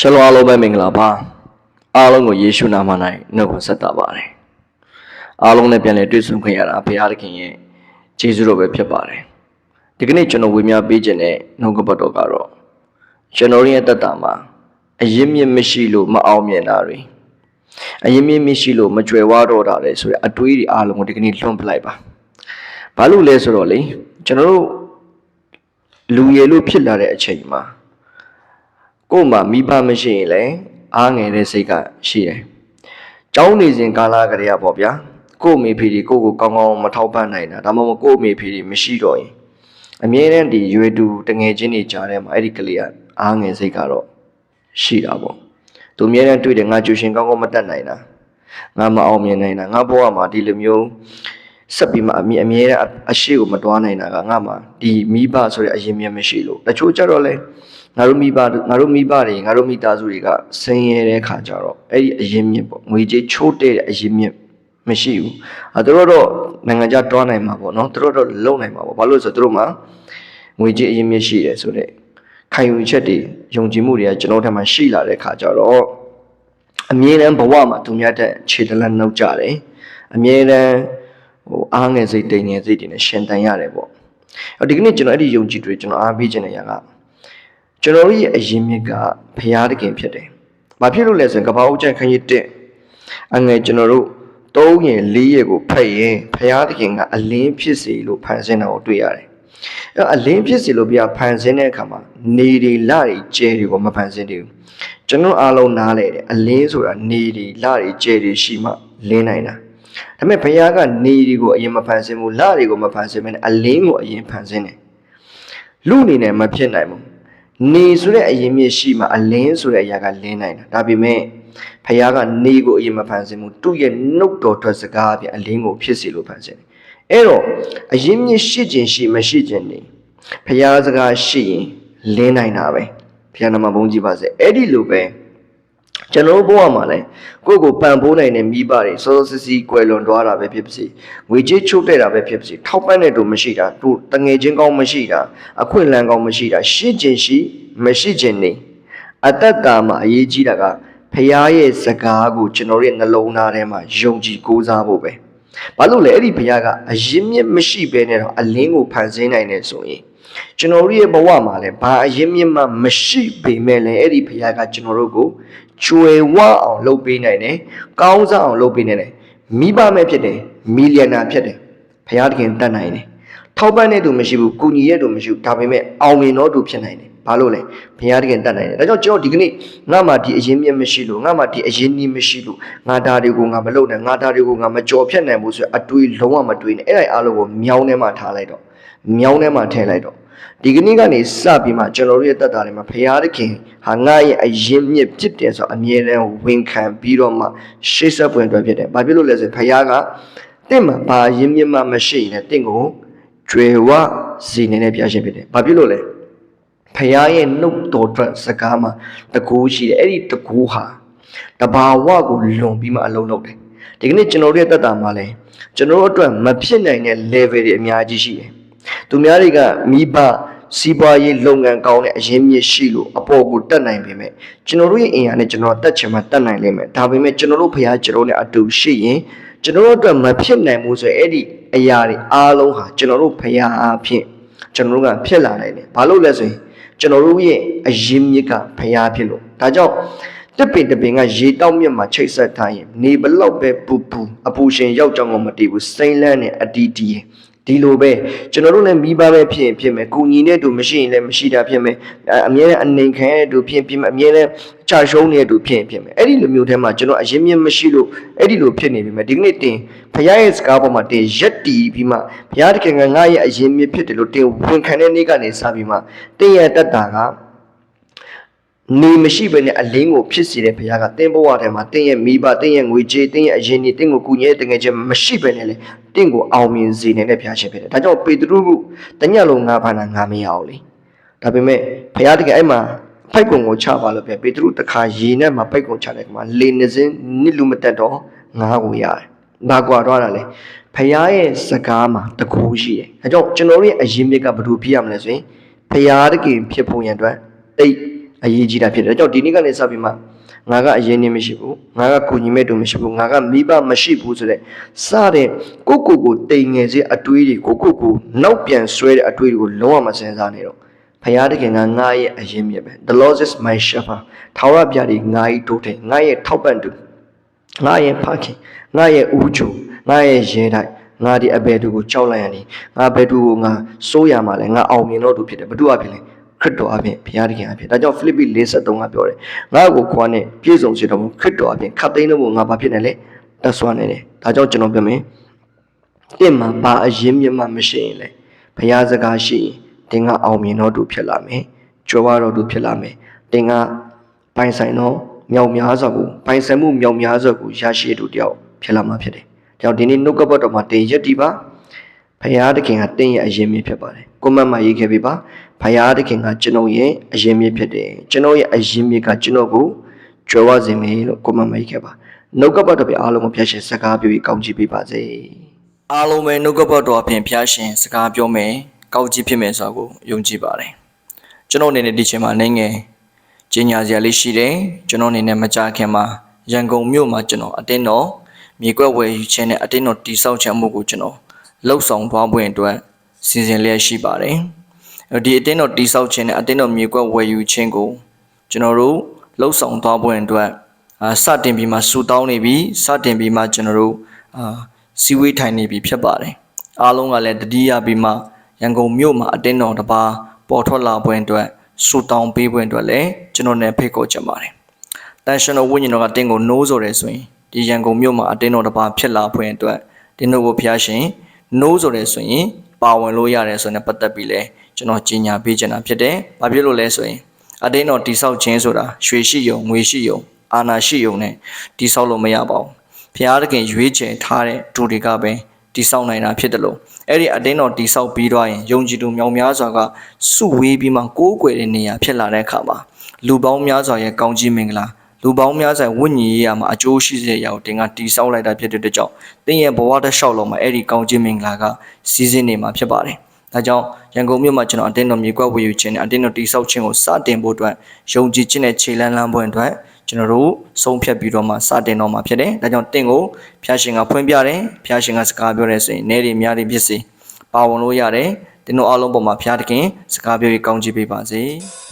ရှလောအားလုံးပဲမင်္ဂလာပါအားလုံးကိုယေရှုနာမ၌နှုတ်ခွန်းဆက်တာပါတယ်အားလုံးနဲ့ပြန်လည်တွေ့ဆုံခွင့်ရတာဘုရားသခင်ရဲ့ကျေးဇူးတော်ပဲဖြစ်ပါတယ်ဒီကနေ့ကျွန်တော်ဝေမျှပေးခြင်းတဲ့နှုတ်ကပတ်တော်ကတော့ကျွန်တော်ရဲ့တက်တာမှာအရင်မြင့်မရှိလို့မအောင်မြင်တာတွေအရင်မြင့်မရှိလို့မကြွယ်ဝတော့တာလေဆိုရအတွေးတွေအားလုံးကိုဒီကနေ့လွှင့်ပလိုက်ပါဘာလို့လဲဆိုတော့လေကျွန်တော်တို့လူရည်လို့ဖြစ်လာတဲ့အချိန်မှာ ကို့မှာမိဘမရှိရင်လည်းအားငယ်တဲ့စိတ်ကရှိတယ်။ကျောင်းနေစဉ်ကာလကလေးကပေါ့ဗျာ။ကို့အမေဖေဒီကို့ကိုကောင်းကောင်းမထောက်ပံ့နိုင်တာဒါမှမဟုတ်ကို့အမေဖေဒီမရှိတော့ရင်အမြဲတမ်းဒီရွေတူတငယ်ချင်းတွေကြားထဲမှာအဲ့ဒီကလေးကအားငယ်စိတ်ကတော့ရှိတာပေါ့။သူအမြဲတမ်းတွေ့တယ်ငါကျူရှင်ကောင်းကောင်းမတက်နိုင်တာ။ငါမအောင်မြင်နိုင်တာငါဘဝမှာဒီလိုမျိုးဆက်ပြီးမှအမြဲအမြဲတမ်းအရှိကိုမတွားနိုင်တာကငါမှဒီမိဘဆိုတဲ့အရင်မြတ်မရှိလို့တချို့ကြတော့လဲ ငါတို့မိဘငါတို့မိဘတွေငါတို့မိသားစုတွေကဆင်းရဲတဲ့ခါကြတော့အဲ့ဒီအရင်မြတ်ပေါ့ငွေကြေးချိုးတဲ့တဲ့အရင်မြတ်မရှိဘူးအဲသူတို့တော့နိုင်ငံခြားတွားနိုင်မှာပေါ့နော်သူတို့တော့လုံနိုင်မှာပေါ့ဘာလို့လဲဆိုတော့သူတို့မှာငွေကြေးအရင်မြတ်ရှိတယ်ဆိုတော့ခံယူချက်တွေယုံကြည်မှုတွေကကျွန်တော်ထက်မှရှိလာတဲ့ခါကြတော့အမြဲတမ်းဘဝမှာသူများတဲ့ခြေတလက်နှုတ်ကြတယ်အမြဲတမ်းဟိုအားငယ်စိတ်တိမ်ငယ်စိတ်တွေနဲ့ရှင်တန်ရတယ်ပေါ့အဲဒီကနေ့ကျွန်တော်အဲ့ဒီယုံကြည်တွေကျွန်တော်အားပေးခြင်းတဲ့ຢာက ကျွန်တော်တို့ရဲ့အရင်မြစ်ကဘုရားသခင်ဖြစ်တယ်။ဘာဖြစ်လို့လဲဆိုရင်ကပ္ပဦးကျန်ခန်းကြီးတက်အငယ်ကျွန်တော်တို့၃ရက်၄ရက်ကိုဖတ်ရင်ဘုရားသခင်ကအလင်းဖြစ်စေလို့ဖန်ဆင်းတာကိုတွေ့ရတယ်။အဲအလင်းဖြစ်စေလို့ဘုရားဖန်ဆင်းတဲ့အခါမှာနေတွေလတွေကျဲတွေကိုမဖန်ဆင်းသေးဘူး။ကျွန်တော်အားလုံးနားလဲတယ်အလင်းဆိုတာနေတွေလတွေကျဲတွေရှိမှလင်းနိုင်တာ။ဒါပေမဲ့ဘုရားကနေတွေကိုအရင်မဖန်ဆင်းဘူးလတွေကိုမဖန်ဆင်းဘဲနဲ့အလင်းကိုအရင်ဖန်ဆင်းတယ်။လူအနေနဲ့မဖြစ်နိုင်ဘူး။ နေဆိုတဲ့အရင်မြစ်ရှိမှအလင်းဆိုတဲ့အရာကလင်းနိုင်တာဒါပေမဲ့ဖခင်ကနေကိုအရင်မဖန်ဆင်းဘူးသူ့ရဲ့နှုတ်တော်ထွက်စကားအပြင်အလင်းကိုဖြစ်စေလို့ဖန်ဆင်းတယ်အဲ့တော့အရင်မြစ်ရှိခြင်းရှိမရှိခြင်းနေဖခင်စကားရှိရင်လင်းနိုင်တာပဲဖခင်နာမဘုန်းကြီးပါစေအဲ့ဒီလိုပဲ ကျွန်တော်တို့ဘဝမှာလည်းကိုယ့်ကိုပံ့ပိုးနိုင်တဲ့မိဘတွေစောစောစီးစီးကွယ်လွန်သွားတာပဲဖြစ်ပါစေငွေကြေးချုပ်တဲ့တာပဲဖြစ်ပါစေထောက်ပံ့တဲ့တူမရှိတာသူတငယ်ချင်းကောင်းမရှိတာအခွင့်အလမ်းကောင်းမရှိတာရှင်းခြင်းရှိမရှိခြင်းနေအတ္တတာမှာအရေးကြီးတာကဖခင်ရဲ့စကားကိုကျွန်တော်ရဲ့နှလုံးသားထဲမှာယုံကြည်ကိုးစားဖို့ပဲဘာလို့လဲအဲ့ဒီဖခင်ကအရင်မြင့်မရှိဘဲနဲ့တော့အလင်းကိုဖန်ဆင်းနိုင်တယ်ဆိုရင်ကျွန်တော်တို့ရဲ့ဘဝမှာလည်းဘာအရင်မြင့်မှမရှိပေမဲ့လည်းအဲ့ဒီဖခင်ကကျွန်တော်တို့ကို ကျွယ်ဝအောင်လုပ်ပေးနိုင်တယ်ကောင်းစားအောင်လုပ်ပေးနိုင်တယ်မိဘမဲ့ဖြစ်တယ်မီလီယံနာဖြစ်တယ်ဖခင်တခင်တတ်နိုင်တယ်ထောက်ပံ့တဲ့သူမရှိဘူးကုညီရဲ့သူမရှိဘူးဒါပေမဲ့အောင်မြင်တော့သူဖြစ်နိုင်တယ်ဘာလို့လဲဘုရားတခင်တတ်နိုင်တယ်ဒါကြောင့်ကျွန်တော်ဒီကနေ့ငါမှဒီအရင်မြတ်မရှိလို့ငါမှဒီအရင်နီးမရှိလို့ငါဒါတွေကိုငါမလုပ်နိုင်ငါဒါတွေကိုငါမကြော်ဖြတ်နိုင်ဘူးဆိုရအတွေးလုံးဝမတွေးနဲ့အဲ့ဒါအားလုံးကိုမြောင်းထဲမှာထားလိုက်တော့မြောင်းထဲမှာထည့်လိုက်တော့ ဒီကနေ့ကနေစပြီးမှကျွန်တော်တို့ရဲ့တက်တာတွေမှာဘုရားသခင်ဟာငါရဲ့အရင်မြစ်ဖြစ်တယ်ဆိုတော့အမြဲတမ်းဝန်ခံပြီးတော့မှရှေ့ဆက်ပွင့်အတွက်ဖြစ်တယ်။ဘာဖြစ်လို့လဲဆိုရင်ဘုရားကတင့်မှာဘာအရင်မြစ်မှမရှိရင်လည်းတင့်ကိုကျွယ်ဝစီနေတဲ့ဘုရားရှင်ဖြစ်တယ်။ဘာဖြစ်လို့လဲ။ဖခင်ရဲ့နှုတ်တော်ထွက်စကားမှာတကူရှိတယ်အဲ့ဒီတကူဟာတဘာဝကိုလွန်ပြီးမှအလုံးလုံးတယ်ဒီကနေ့ကျွန်တော်တို့ရဲ့တက်တာမှာလဲကျွန်တော်တို့အတွက်မဖြစ်နိုင်တဲ့ level တွေအများကြီးရှိတယ် သူများတွေကမိဘစီးပွားရေးလုပ်ငန်းကောင်းတဲ့အရင်းမြစ်ရှိလို့အပေါ်ကိုတက်နိုင်ပေမဲ့ကျွန်တော်တို့ရဲ့အင်အားနဲ့ကျွန်တော်တက်ချင်မှတက်နိုင်လိမ့်မယ်ဒါပေမဲ့ကျွန်တော်တို့ဖခင်ကျွန်တော်နဲ့အတူရှိရင်ကျွန်တော်တို့အတွက်မဖြစ်နိုင်ဘူးဆိုရင်အဲ့ဒီအရာတွေအားလုံးဟာကျွန်တော်တို့ဖခင်အဖြစ်ကျွန်တော်တို့ကဖြစ်လာနိုင်တယ်ဘာလို့လဲဆိုရင်ကျွန်တော်တို့ရဲ့အရင်မြစ်ကဖျားဖြစ်လို့ဒါကြောင့်တစ်ပင်တစ်ပင်ကရေတောက်မြစ်မှာချိတ်ဆက်ထားရင်နေဘလောက်ပဲပူပူအပူရှင်ရောက်ကြောင်းကိုမတည်ဘူးစိမ့်လန်းနဲ့အတီးတီး ဒီလိုပဲကျွန်တော်တို့လည်းမိဘပဲဖြစ်ရင်ဖြစ်မယ်ကိုညီတဲ့သူမရှိရင်လည်းမရှိတာဖြစ်မယ်အမြဲတမ်းအနေခံရတဲ့သူဖြစ်ဖြစ်မယ်အမြဲတမ်းချရှုံးနေတဲ့သူဖြစ်ရင်ဖြစ်မယ်အဲ့ဒီလိုမျိုးထဲမှာကျွန်တော်အရင်မြင့်မရှိလို့အဲ့ဒီလိုဖြစ်နေပြီမယ်ဒီကနေ့တင်ဖခင်ရဲ့စကားပေါ်မှာတင်ရက်တီးပြီးမှဘုရားတခင်ကငါရဲ့အရင်မြင့်ဖြစ်တယ်လို့တင်ဝန်ခံတဲ့နေ့ကနေစပြီးမှတင်ရဲ့တက်တာက နေမရှိဘဲနဲ့အလင်းကိုဖြစ်စေတဲ့ဘုရားကတင်းဘဝထဲမှာတင်းရဲ့မိဘတင်းရဲ့ငွေကြေးတင်းရဲ့အရင်ကြီးတင်းကိုကူညီတဲ့တကယ်ချင်းမရှိဘဲနဲ့လေတင်းကိုအောင်မြင်စေနေတဲ့ဘုရားရှင်ဖြစ်တယ်။ဒါကြောင့်ပေတရုကတညလုံးငါးဘာနာငါမရအောင်လေ။ဒါပေမဲ့ဘုရားတကယ်အဲ့မှာဖိုက်ကုံကိုချပါလို့ပြပေတရုတခါရေနဲ့မှာပိုက်ကုံချတဲ့ကမှာလေနေစင်းနစ်လူမတက်တော့ငါးကိုရတယ်။ဘာကွာတော့တာလဲ။ဘုရားရဲ့စကားမှာတကူရှိတယ်။ဒါကြောင့်ကျွန်တော်တို့ရဲ့အရင်မြစ်ကဘယ်လိုဖြစ်ရမလဲဆိုရင်ဘုရားတကယ်ဖြစ်ဖို့ရန်အတွက်တိတ် အရေးကြီးတာဖြစ်တယ်ဒါကြောင့်ဒီနေ့ကနေစပြီးမှငါကအရင်နေမရှိဘူးငါကကိုညီမဲ့တူမရှိဘူးငါကမိဘမရှိဘူးဆိုတဲ့စတဲ့ကိုကိုကိုတိမ်ငယ်စေအတွေးတွေကိုကိုကိုနောက်ပြန်ဆွဲတဲ့အတွေးတွေကိုလုံးဝမစင်စားနေတော့ဖရာတခင်ကငါရဲ့အရင်မြစ်ပဲ the lord is my shepherd ထာဝရဘုရားဒီငါ့တိုးတယ်ငါရဲ့ထောက်ပံ့သူငါရဲ့ဖခင်ငါရဲ့ဦးချိုငါရဲ့ရဲတိုက်ငါဒီအဘယ်သူကိုကြောက်လိုက်ရနေငါဘယ်သူကိုငါစိုးရမှာလဲငါအောင်မြင်တော့သူဖြစ်တယ်ဘသူအဖြစ်လဲ ခရစ်တော်အဖြစ်ဘုရားတခင်အဖြစ်ဒါကြောင့်ဖိလိပ္ပိ53ကပြောတယ်ငါ့ကိုခွာနဲ့ပြည့်စုံစေတော်မူခရစ်တော်အဖြစ်ခတ်သိမ်းလို့ငါဘာဖြစ်နေလဲတက်ဆွမ်းနေတယ်ဒါကြောင့်ကျွန်တော်ပြောမယ်တင့်မှာဘာအရင်မြတ်မှမရှိရင်လဲဘုရားစကားရှိရင်တင်ကအောင်မြင်တော့သူဖြစ်လာမယ်ကြွားတော့သူဖြစ်လာမယ်တင်ကပိုင်ဆိုင်တော့မြောက်များစွာကိုပိုင်ဆိုင်မှုမြောက်များစွာကိုရရှိသူတယောက်ဖြစ်လာမှာဖြစ်တယ်။ကြောင့်ဒီနေ့နှုတ်ကပတ်တော်မှာတင်ရက်ဒီပါ ဖရာသခင်ကတင်ရဲ့အရင်မြစ်ဖြစ်ပါတယ်။ကိုမတ်မှာရေးခဲ့ပြီပါ။ဖရာသခင်ကကျွန်ုပ်ရဲ့အရင်မြစ်ဖြစ်တယ်။ကျွန်ုပ်ရဲ့အရင်မြစ်ကကျွန်ုပ်ကိုကြွယ်ဝစေမယ်လို့ကိုမတ်မှာရေးခဲ့ပါ။နှုတ်ကပတ်တော်ပြအားလုံးကိုဖျက်ရှင်စကားပြောပြီးကောင်းချီးပေးပါစေ။အားလုံးပဲနှုတ်ကပတ်တော်အပြင်ဖျားရှင်စကားပြောမယ်။ကောင်းချီးဖြစ်မယ်ဆိုတာကိုယုံကြည်ပါတယ်။ကျွန်တော်အနေနဲ့ဒီချိန်မှာနေငယ်ကျင်ညာစရာလေးရှိတယ်ကျွန်တော်အနေနဲ့မကြခင်မှာရန်ကုန်မြို့မှာကျွန်တော်အတင်းတော်မြေကွက်ဝယ်ယူခြင်းနဲ့အတင်းတော်တိဆောက်ခြင်းမှုကိုကျွန်တော် လှုပ်ဆောင်သွားဖို့အတွက်စီစဉ်လျက်ရှိပါတယ်ဒီအတင်းတော်တိဆောက်ခြင်းနဲ့အတင်းတော်မြေကွက်ဝယ်ယူခြင်းကိုကျွန်တော်တို့လှုပ်ဆောင်သွားဖို့အတွက်အာစတင်ပြီးမှဆူတောင်းနေပြီစတင်ပြီးမှကျွန်တော်တို့အာစီဝေးထိုင်နေပြီဖြစ်ပါတယ်အားလုံးကလည်းတတိယပြီးမှရန်ကုန်မြို့မှာအတင်းတော်တစ်ပါးပေါ်ထွက်လာဖို့အတွက်ဆူတောင်းပေးဖို့အတွက်လည်းကျွန်တော်နဲ့ဖိတ်ခေါ်ချင်ပါတယ်။တန်ရှင်တော်ဝိညာဉ်တော်ကတင်းကိုနိုးဆိုတယ်ဆိုရင်ဒီရန်ကုန်မြို့မှာအတင်းတော်တစ်ပါးဖြစ်လာဖို့အတွက်တင်းတို့ကိုဖျားရှင် နိုးဆိုတယ်ဆိုရင်ပါဝင်လို့ရတယ်ဆိုရင်ပတ်သက်ပြီးလဲကျွန်တော်ကြီးညာပေးချင်တာဖြစ်တယ်။ဘာဖြစ်လို့လဲဆိုရင်အတင်းတော်တိဆောက်ခြင်းဆိုတာရွှေရှိယုံငွေရှိယုံအာနာရှိယုံနဲ့တိဆောက်လို့မရပါဘူး။ဖျားသခင်ရွေးချယ်ထားတဲ့ဒူတွေကပဲတိဆောက်နိုင်တာဖြစ်တယ်လို့အဲ့ဒီအတင်းတော်တိဆောက်ပြီးတော့ရင်ယုံကြည်သူမြောင်များစွာကစုဝေးပြီးမှကိုးကွယ်တဲ့နေရာဖြစ်လာတဲ့အခါမှာလူပေါင်းများစွာရဲ့ကောင်းကြီးမင်္ဂလာ လူပေါင်းများစွာဝိညာဉ်ရေးရမှာအကျိုးရှိစေရအောင်တင်ကတိဆောက်လိုက်တာဖြစ်တဲ့အတွက်ကြောင့်တင်းရဲ့ဘဝတစ်လျှောက်လုံးမှာအဲ့ဒီကောင်းကြီးမင်္ဂလာကစီးစင်းနေမှာဖြစ်ပါတယ်။ဒါကြောင့်ရန်ကုန်မြို့မှာကျွန်တော်အတင်းတော်မြေကွက်ဝေယူခြင်းနဲ့အတင်းတော်တိဆောက်ခြင်းကိုစတင်ဖို့အတွက်ယုံကြည်ခြင်းနဲ့ခြေလန်းလန်းဖို့အတွက်ကျွန်တော်တို့ဆုံးဖြတ်ပြီးတော့မှစတင်တော့မှာဖြစ်တယ်။ဒါကြောင့်တင့်ကိုဖျားရှင်ကဖွင့်ပြတယ်။ဖျားရှင်ကစကားပြောတယ်ဆိုရင်နေရီများတွေဖြစ်စေပါဝင်လို့ရတယ်။တင်းတို့အားလုံးပေါ်မှာဖျားတခင်စကားပြောပြီးကောင်းချီးပေးပါစေ။